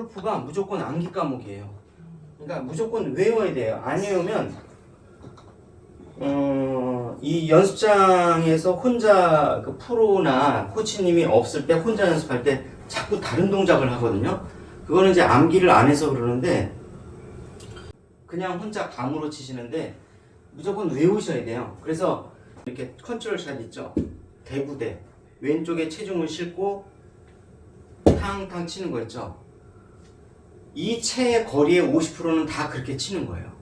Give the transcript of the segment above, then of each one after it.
골프가 무조건 암기 과목이에요. 그러니까 무조건 외워야 돼요. 안 외우면 어, 이 연습장에서 혼자 그 프로나 코치님이 없을 때 혼자 연습할 때 자꾸 다른 동작을 하거든요. 그거는 이제 암기를 안 해서 그러는데 그냥 혼자 감으로 치시는데 무조건 외우셔야 돼요. 그래서 이렇게 컨트롤 샷 있죠. 대구대 왼쪽에 체중을 싣고 탕탕 치는 거 있죠. 이 채의 거리의 50%는 다 그렇게 치는 거예요.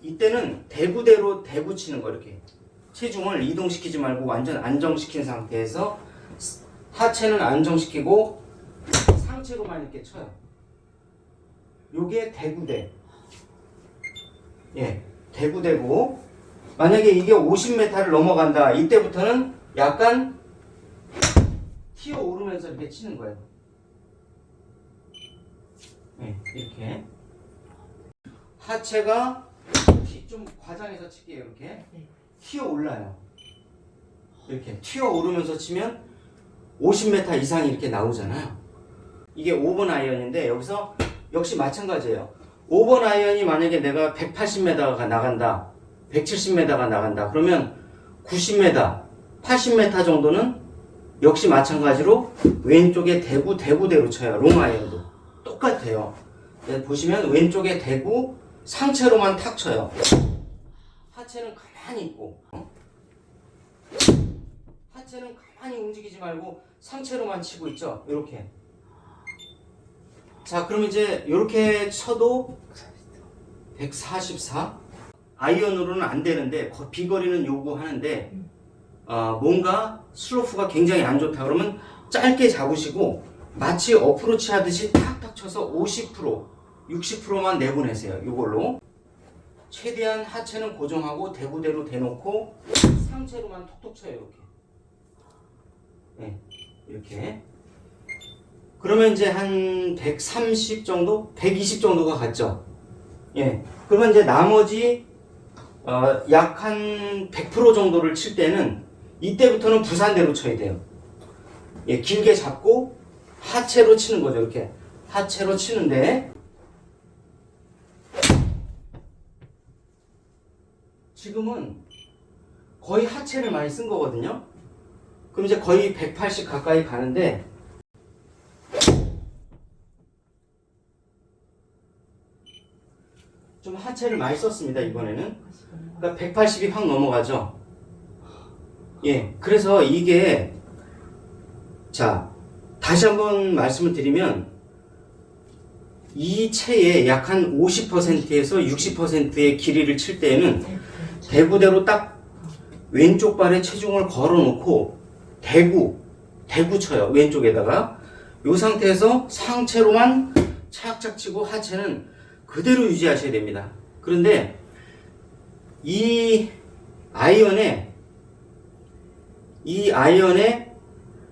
이때는 대구대로 대구 치는 거 이렇게 체중을 이동시키지 말고 완전 안정시킨 상태에서 하체는 안정시키고 상체로만 이렇게 쳐요. 요게 대구대. 예, 대구대고 만약에 이게 50m를 넘어간다. 이때부터는 약간 튀어 오르면서 이렇게 치는 거예요. 네, 이렇게 하체가 튀- 좀 과장해서 칠게요. 이렇게 네. 튀어 올라요. 이렇게 튀어 오르면서 치면 50m 이상이 이렇게 나오잖아요. 이게 5번 아이언인데 여기서 역시 마찬가지예요. 5번 아이언이 만약에 내가 180m가 나간다, 170m가 나간다. 그러면 90m, 80m 정도는 역시 마찬가지로 왼쪽에 대구 대구대로 쳐요. 롱 아이언도 똑같아요. 네, 보시면 왼쪽에 대구 상체로만 탁 쳐요. 하체는 가만히 있고 어? 하체는 가만히 움직이지 말고 상체로만 치고 있죠. 이렇게. 자, 그럼 이제 이렇게 쳐도 144 아이언으로는 안 되는데 거- 비거리는 요구하는데 어, 뭔가 슬로프가 굉장히 안 좋다 그러면 짧게 잡으시고 마치 어프로치 하듯이 탁 탁 쳐서 50% 60%만 내보내세요. 이걸로 최대한 하체는 고정하고 대구대로 대놓고 상체로만 톡톡 쳐요 이렇게. 네, 이렇게. 그러면 이제 한 130 정도, 120 정도가 갔죠. 예. 그러면 이제 나머지 어, 약 한 100% 정도를 칠 때는 이때부터는 부산대로 쳐야 돼요. 예, 길게 잡고 하체로 치는 거죠. 이렇게 하체로 치는데. 지금은 거의 하체를 많이 쓴 거거든요. 그럼 이제 거의 180 가까이 가는데. 좀 하체를 많이 썼습니다 이번에는. 그러니까 180이 확 넘어가죠. 예 그래서 이게 자 다시 한번 말씀을 드리면 이 체의 약 한 50%에서 60%의 길이를 칠 때에는 대구대로 딱 왼쪽 발에 체중을 걸어 놓고 대구 대구 쳐요 왼쪽에다가 이 상태에서 상체로만 착착 치고 하체는 그대로 유지하셔야 됩니다. 그런데 이 아이언의 이 아이언의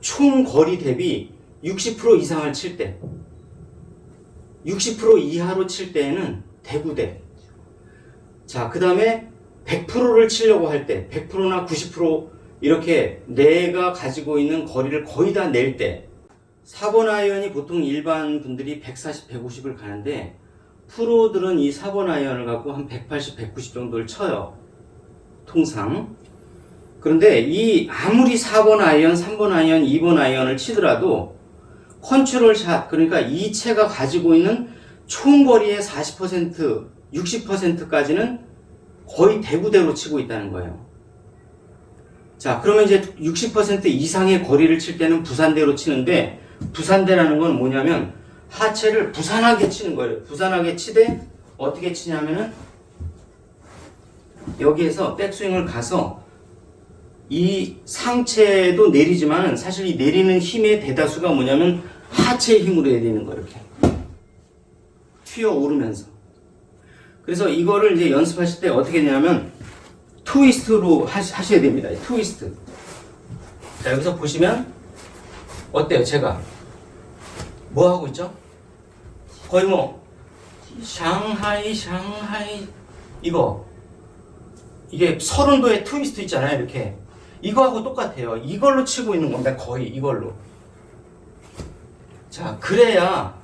총 거리 대비 60% 이상을 칠 때, 60% 이하로 칠 때에는 대구대. 자, 그 다음에 100%를 치려고 할 때, 100%나 90% 이렇게 내가 가지고 있는 거리를 거의 다 낼 때, 4번 아이언이 보통 일반 분들이 140, 150을 가는데, 프로들은 이 4번 아이언을 갖고 한 180, 190 정도를 쳐요. 통상. 그런데 이 아무리 4번 아이언, 3번 아이언, 2번 아이언을 치더라도 컨트롤 샷, 그러니까 이 채가 가지고 있는 총 거리의 40%, 60%까지는 거의 대구대로 치고 있다는 거예요. 자, 그러면 이제 60% 이상의 거리를 칠 때는 부산대로 치는데 부산대라는 건 뭐냐면 하체를 부산하게 치는 거예요. 부산하게 치되 어떻게 치냐면은 여기에서 백스윙을 가서 이 상체도 내리지만 사실 이 내리는 힘의 대다수가 뭐냐면 하체의 힘으로 내리는 거 이렇게. 튀어 오르면서. 그래서 이거를 이제 연습하실 때 어떻게 했냐면 트위스트로 하시, 하셔야 됩니다. 트위스트. 자 여기서 보시면 어때요 제가? 뭐 하고 있죠? 거의 뭐 샹하이 샹하이 이거. 이게 서른도의 트위스트 있잖아요 이렇게 이거하고 똑같아요 이걸로 치고 있는 겁니다 거의 이걸로 자, 그래야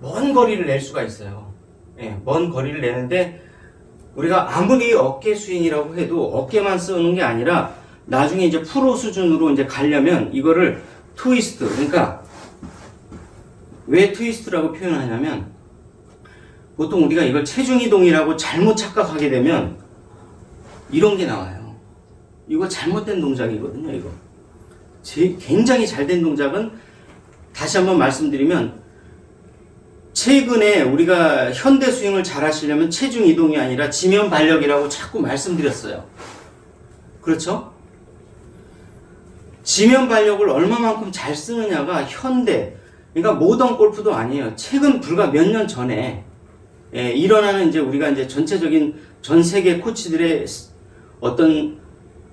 먼 거리를 낼 수가 있어요. 예, 먼 거리를 내는데 우리가 아무리 어깨 스윙이라고 해도 어깨만 쓰는 게 아니라 나중에 이제 프로 수준으로 이제 가려면 이거를 트위스트 그러니까 왜 트위스트라고 표현하냐면 보통 우리가 이걸 체중 이동이라고 잘못 착각하게 되면 이런 게 나와요. 이거 잘못된 동작이거든요, 이거. 제, 굉장히 잘된 동작은 다시 한번 말씀드리면 최근에 우리가 현대 스윙을 잘 하시려면 체중 이동이 아니라 지면 발력이라고 자꾸 말씀드렸어요. 그렇죠? 지면 발력을 얼마만큼 잘 쓰느냐가 현대, 그러니까 모던 골프도 아니에요. 최근 불과 몇 년 전에 예, 일어나는 이제 우리가 이제 전체적인 전 세계 코치들의 어떤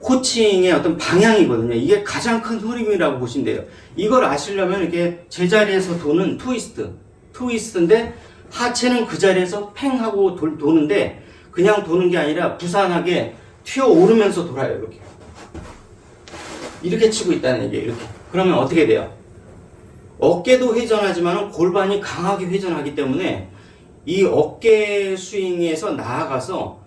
코칭의 어떤 방향이거든요. 이게 가장 큰 흐름이라고 보시면 돼요. 이걸 아시려면 이렇게 제자리에서 도는 트위스트, 트위스트인데 하체는 그 자리에서 팽 하고 돌, 도는데 그냥 도는 게 아니라 부산하게 튀어 오르면서 돌아요. 이렇게. 이렇게 치고 있다는 얘기예요. 이렇게. 그러면 어떻게 돼요? 어깨도 회전하지만 골반이 강하게 회전하기 때문에 이 어깨 스윙에서 나아가서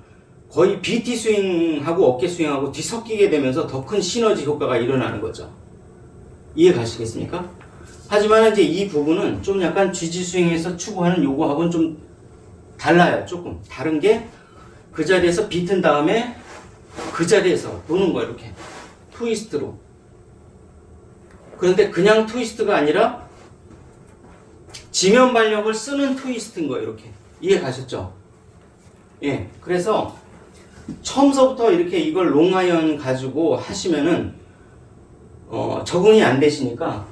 거의 BT 스윙하고 어깨 스윙하고 뒤섞이게 되면서 더 큰 시너지 효과가 일어나는 거죠. 이해 가시겠습니까? 하지만 이제 이 부분은 좀 약간 GG 스윙에서 추구하는 요거하고는 좀 달라요. 조금 다른 게 그 자리에서 비튼 다음에 그 자리에서 도는 거예요. 이렇게 트위스트로. 그런데 그냥 트위스트가 아니라 지면 발력을 쓰는 트위스트인 거예요. 이렇게 이해 가셨죠? 예. 그래서 처음서부터 이렇게 이걸 롱아이언 가지고 하시면은 어, 적응이 안 되시니까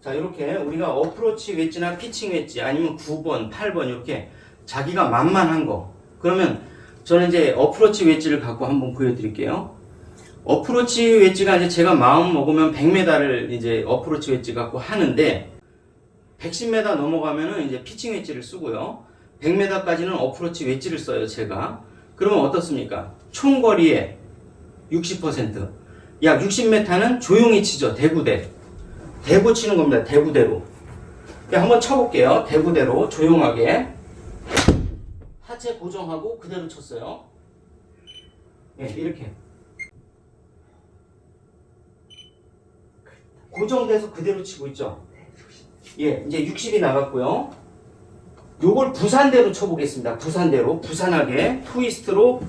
자 이렇게 우리가 어프로치 웨지나 피칭 웨지 아니면 9번, 8번 이렇게 자기가 만만한 거 그러면 저는 이제 어프로치 웨지를 갖고 한번 보여드릴게요. 어프로치 웨지가 이제 제가 마음 먹으면 100m를 이제 어프로치 웨지 갖고 하는데 110m 넘어가면은 이제 피칭 웨지를 쓰고요. 100m까지는 어프로치 웨지를 써요, 제가. 그러면 어떻습니까? 총 거리의 60%. 약 60m는 조용히 치죠, 대구대. 대구 치는 겁니다, 대구대로. 네, 한번 쳐볼게요. 대구대로, 조용하게. 하체 고정하고 그대로 쳤어요. 예, 이렇게. 고정돼서 그대로 치고 있죠? 예, 이제 60이 나갔고요. 요걸 부산대로 쳐보겠습니다. 부산대로 부산하게 트위스트로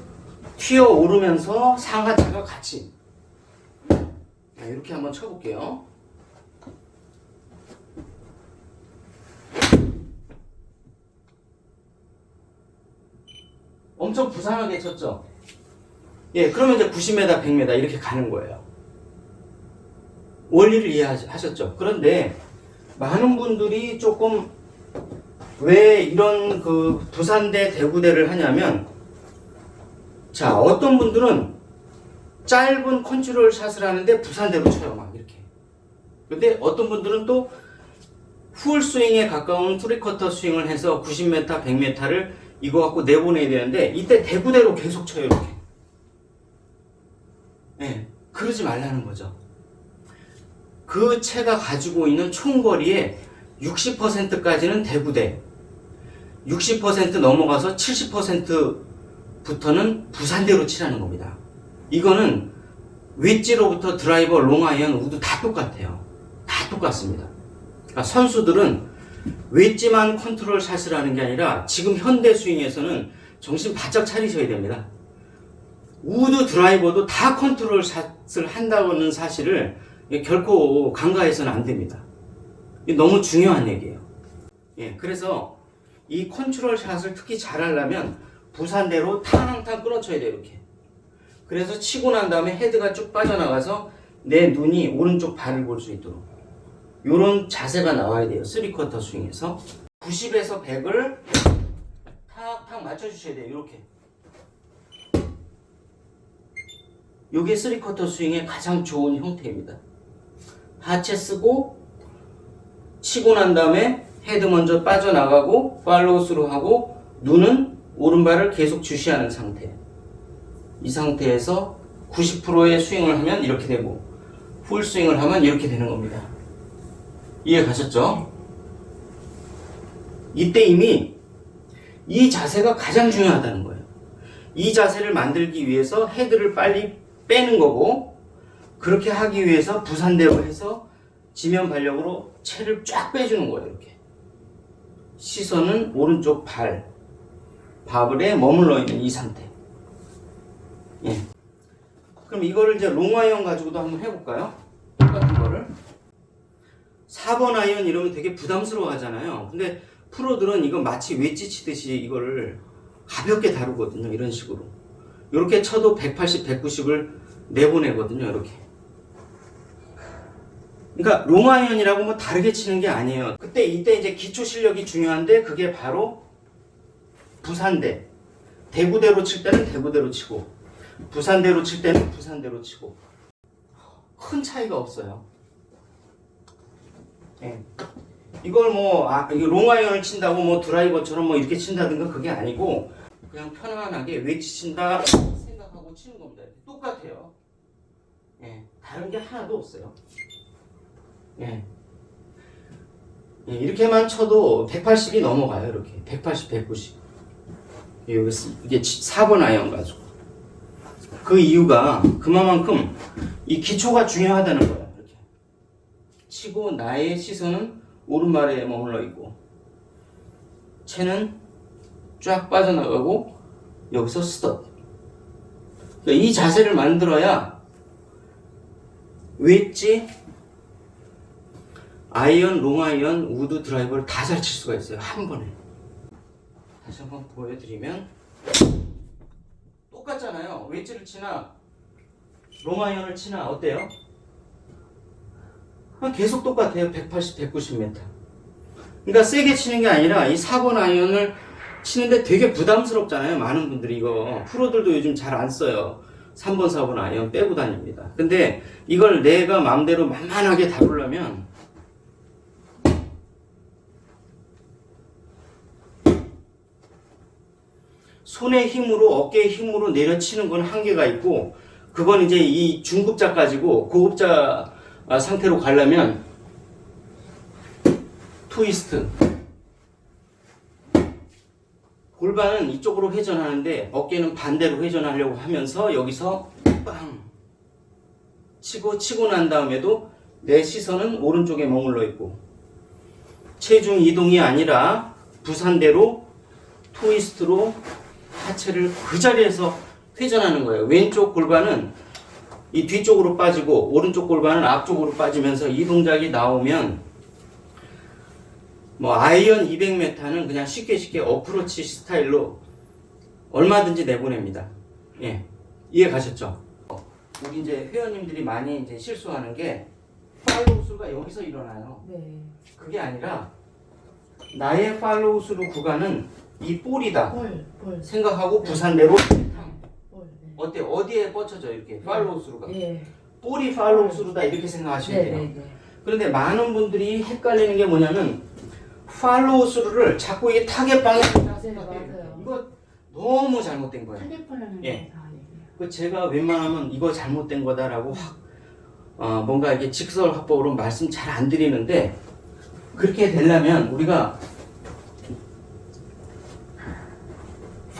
튀어 오르면서 상하차가 같이 자, 이렇게 한번 쳐볼게요. 엄청 부산하게 쳤죠. 예, 그러면 이제 90m, 100m 이렇게 가는 거예요. 원리를 이해하셨죠? 그런데 많은 분들이 조금 왜 이런 그 부산대 대구대를 하냐면 자 어떤 분들은 짧은 컨트롤 샷을 하는데 부산대로 쳐요 막 이렇게. 근데 어떤 분들은 또 풀 스윙에 가까운 트리커터 스윙을 해서 90m 100m를 이거 갖고 내보내야 되는데 이때 대구대로 계속 쳐요 이렇게. 네, 그러지 말라는 거죠. 그 채가 가지고 있는 총거리의 60%까지는 대구대 60% 넘어가서 70%부터는 부산대로 치라는 겁니다. 이거는 웨지로부터 드라이버, 롱아이언, 우드 다 똑같아요. 다 똑같습니다. 그러니까 선수들은 웨지만 컨트롤 샷을 하는 게 아니라 지금 현대 스윙에서는 정신 바짝 차리셔야 됩니다. 우드 드라이버도 다 컨트롤 샷을 한다는 사실을 결코 간과해서는 안 됩니다. 너무 중요한 얘기예요. 예, 그래서 이 컨트롤 샷을 특히 잘하려면 부산대로 탕탕 끊어쳐야 돼요 이렇게. 그래서 치고 난 다음에 헤드가 쭉 빠져나가서 내 눈이 오른쪽 발을 볼 수 있도록. 이런 자세가 나와야 돼요 3쿼터 스윙에서. 90에서 100을 탁탁 맞춰주셔야 돼요 이렇게. 이게 3쿼터 스윙의 가장 좋은 형태입니다. 하체 쓰고 치고 난 다음에 헤드 먼저 빠져나가고 팔로우스루 하고 눈은 오른발을 계속 주시하는 상태. 이 상태에서 90%의 스윙을 하면 이렇게 되고 풀 스윙을 하면 이렇게 되는 겁니다. 이해 가셨죠? 이때 이미 이 자세가 가장 중요하다는 거예요. 이 자세를 만들기 위해서 헤드를 빨리 빼는 거고 그렇게 하기 위해서 부산대로 해서 지면 발력으로 채를 쫙 빼주는 거예요. 이렇게 시선은 오른쪽 발 바벨에 머물러 있는 이 상태. 예. 그럼 이거를 이제 롱아이언 가지고도 한번 해볼까요? 똑같은 거를 4번 아이언 이러면 되게 부담스러워 하잖아요. 근데 프로들은 이거 마치 웨지 치듯이 이거를 가볍게 다루거든요. 이런 식으로. 이렇게 쳐도 180, 190을 내보내거든요. 이렇게. 그러니까 롱아이언이라고 뭐 다르게 치는 게 아니에요. 그때 이때 이제 기초 실력이 중요한데 그게 바로 부산대. 대구대로 칠 때는 대구대로 치고 부산대로 칠 때는 부산대로 치고 큰 차이가 없어요. 예. 이걸 뭐 아, 롱아이언을 친다고 뭐 드라이버처럼 뭐 이렇게 친다든가 그게 아니고 그냥 편안하게 웨지 친다 생각하고 치는 겁니다. 똑같아요. 예. 다른 게 하나도 없어요. 예. 예, 이렇게만 쳐도 180이 넘어가요. 이렇게 180, 190. 예, 여기 쓰- 이게 4번 아이언 가지고 그 이유가 그만큼 이 기초가 중요하다는 거예요. 이렇게 치고 나의 시선은 오른발에 머물러 있고 채는 쫙 빠져나가고 여기서 스톱. 그러니까 이 자세를 만들어야 웨지, 아이언, 롱아이언, 우드 드라이버를 다 잘 칠 수가 있어요. 한 번에. 다시 한번 보여드리면 똑같잖아요. 웨지를 치나 롱아이언을 치나 어때요? 아, 계속 똑같아요. 180, 190m. 그러니까 세게 치는 게 아니라 이 4번 아이언을 치는데 되게 부담스럽잖아요. 많은 분들이 이거 프로들도 요즘 잘 안 써요. 3번, 4번 아이언 빼고 다닙니다. 근데 이걸 내가 마음대로 만만하게 다루려면 손의 힘으로 어깨의 힘으로 내려치는 건 한계가 있고 그건 이제 이 중급자 가지고 고급자 아, 상태로 가려면 트위스트. 골반은 이쪽으로 회전하는데 어깨는 반대로 회전하려고 하면서 여기서 빵! 치고 치고 난 다음에도 내 시선은 오른쪽에 머물러 있고 체중 이동이 아니라 부산대로 트위스트로 하체를 그 자리에서 회전하는 거예요. 왼쪽 골반은 이 뒤쪽으로 빠지고 오른쪽 골반은 앞쪽으로 빠지면서 이 동작이 나오면 뭐 아이언 200m는 그냥 쉽게 쉽게 어프로치 스타일로 얼마든지 내보냅니다. 예. 이해 가셨죠? 우리 이제 회원님들이 많이 이제 실수하는 게 팔로우 수가 여기서 일어나요. 네. 그게 아니라 나의 팔로우 수루 구간은 이 볼이다. 볼, 볼, 생각하고 부산대로 볼. 네. 어때 어디에 뻗쳐져 이렇게 팔로우 수루가 예. 볼이 팔로우 수루다 이렇게 생각하시면 네, 돼요. 네, 네. 그런데 많은 분들이 헷갈리는 게 뭐냐면 팔로우 수루를 자꾸 이게 타겟 방향으로 네, 맞아요. 이거 너무 잘못된 거예요. 타겟판하는 예. 거 얘기해요. 그 제가 웬만하면 이거 잘못된 거다라고 확 어, 뭔가 이게 직설화법으로 말씀 잘 안 드리는데 그렇게 되려면 우리가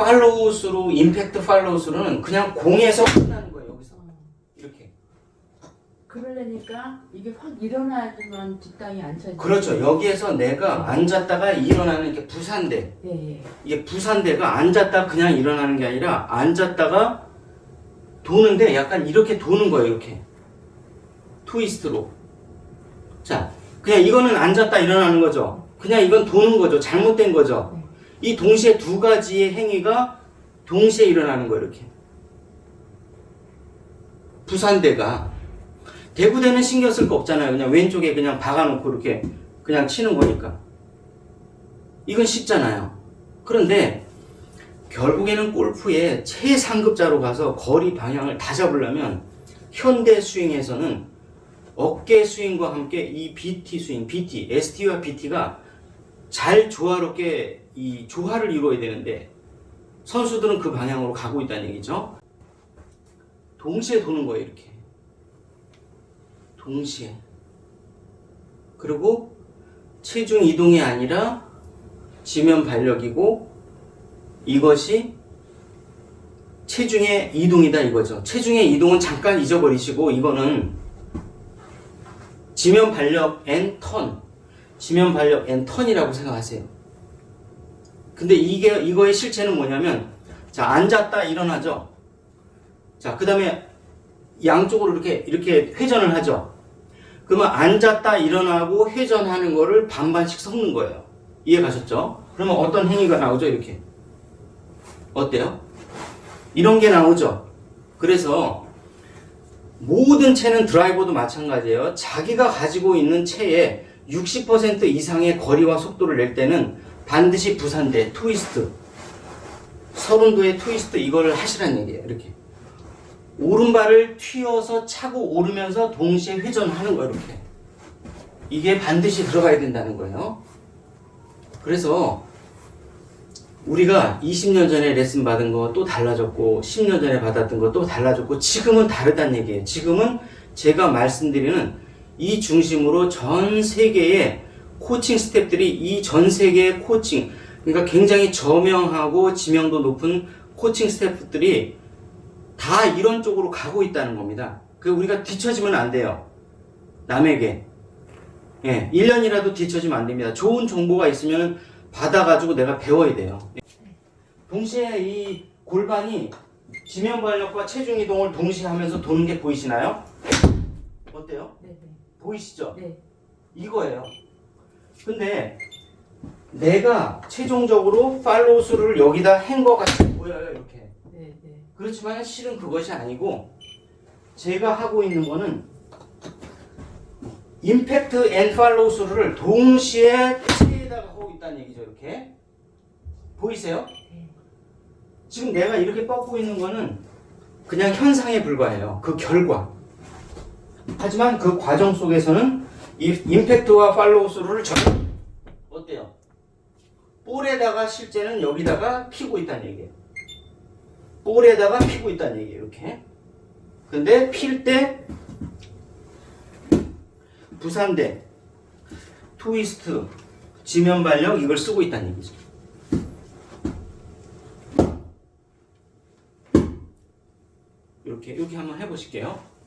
팔로우 수루, 임팩트 팔로우 수루는 그냥 공에서 끝나는 거예요. 여기서 어. 이렇게. 그러려니까 이게 확 일어나지만 뒷땅이 안 쳐지. 그렇죠. 여기에서 내가 앉았다가 일어나는 게 부산대. 예, 예. 이게 부산대가 앉았다 그냥 일어나는 게 아니라 앉았다가 도는데 약간 이렇게 도는 거예요. 이렇게 트위스트로. 자, 그냥 이거는 앉았다 일어나는 거죠. 그냥 이건 도는 거죠. 잘못된 거죠. 이 동시에 두 가지의 행위가 동시에 일어나는 거예요. 이렇게. 부산대가 대구대는 신경 쓸 거 없잖아요. 그냥 왼쪽에 그냥 박아놓고 이렇게 그냥 치는 거니까. 이건 쉽잖아요. 그런데 결국에는 골프의 최상급자로 가서 거리 방향을 다 잡으려면 현대 스윙에서는 어깨 스윙과 함께 이 BT 스윙, BT, ST와 BT가 잘 조화롭게 이 조화를 이루어야 되는데 선수들은 그 방향으로 가고 있다는 얘기죠. 동시에 도는 거예요, 이렇게. 동시에. 그리고 체중 이동이 아니라 지면 발력이고 이것이 체중의 이동이다 이거죠. 체중의 이동은 잠깐 잊어버리시고 이거는 지면 발력 앤 턴, 지면 발력 앤 턴이라고 생각하세요. 근데 이게 이거의 실체는 뭐냐면 자 앉았다 일어나죠. 자 그 다음에 양쪽으로 이렇게 이렇게 회전을 하죠. 그러면 앉았다 일어나고 회전하는 거를 반반씩 섞는 거예요. 이해 가셨죠? 그러면 어떤 행위가 나오죠? 이렇게 어때요? 이런 게 나오죠. 그래서 모든 채는 드라이버도 마찬가지예요. 자기가 가지고 있는 채의 60% 이상의 거리와 속도를 낼 때는 반드시 부산대, 트위스트, 서른도의 트위스트 이거를 하시라는 얘기예요. 이렇게. 오른발을 튀어서 차고 오르면서 동시에 회전하는 거예요. 이렇게. 이게 반드시 들어가야 된다는 거예요. 그래서 우리가 20년 전에 레슨 받은 거 또 달라졌고 10년 전에 받았던 거 또 달라졌고 지금은 다르다는 얘기예요. 지금은 제가 말씀드리는 이 중심으로 전 세계의 코칭 스태프들이 이 전 세계의 코칭 그러니까 굉장히 저명하고 지명도 높은 코칭 스태프들이 다 이런 쪽으로 가고 있다는 겁니다. 그 우리가 뒤처지면 안 돼요. 남에게. 예, 1년이라도 뒤처지면 안 됩니다. 좋은 정보가 있으면 받아가지고 내가 배워야 돼요. 동시에 이 골반이 지면 발력과 체중 이동을 동시에 하면서 도는 게 보이시나요? 어때요? 네, 네. 보이시죠? 네. 이거예요. 근데 내가 최종적으로 팔로우 수를 여기다 한 것 같이 보여요, 이렇게. 네, 네. 그렇지만 실은 그것이 아니고 제가 하고 있는 거는 임팩트 앤 팔로우 수를 동시에 체에다가 하고 있다는 얘기죠, 이렇게. 보이세요? 네. 지금 내가 이렇게 뻗고 있는 거는 그냥 현상에 불과해요. 그 결과. 하지만 그 과정 속에서는 이 임팩트와 팔로우 스루를 저는 어때요? 볼에다가 실제는 여기다가 피고 있다는 얘기예요. 볼에다가 피고 있다는 얘기예요. 이렇게. 근데 필 때 부산대, 트위스트, 지면 발력 이걸 쓰고 있다는 얘기죠. 이렇게 이렇게 한번 해보실게요.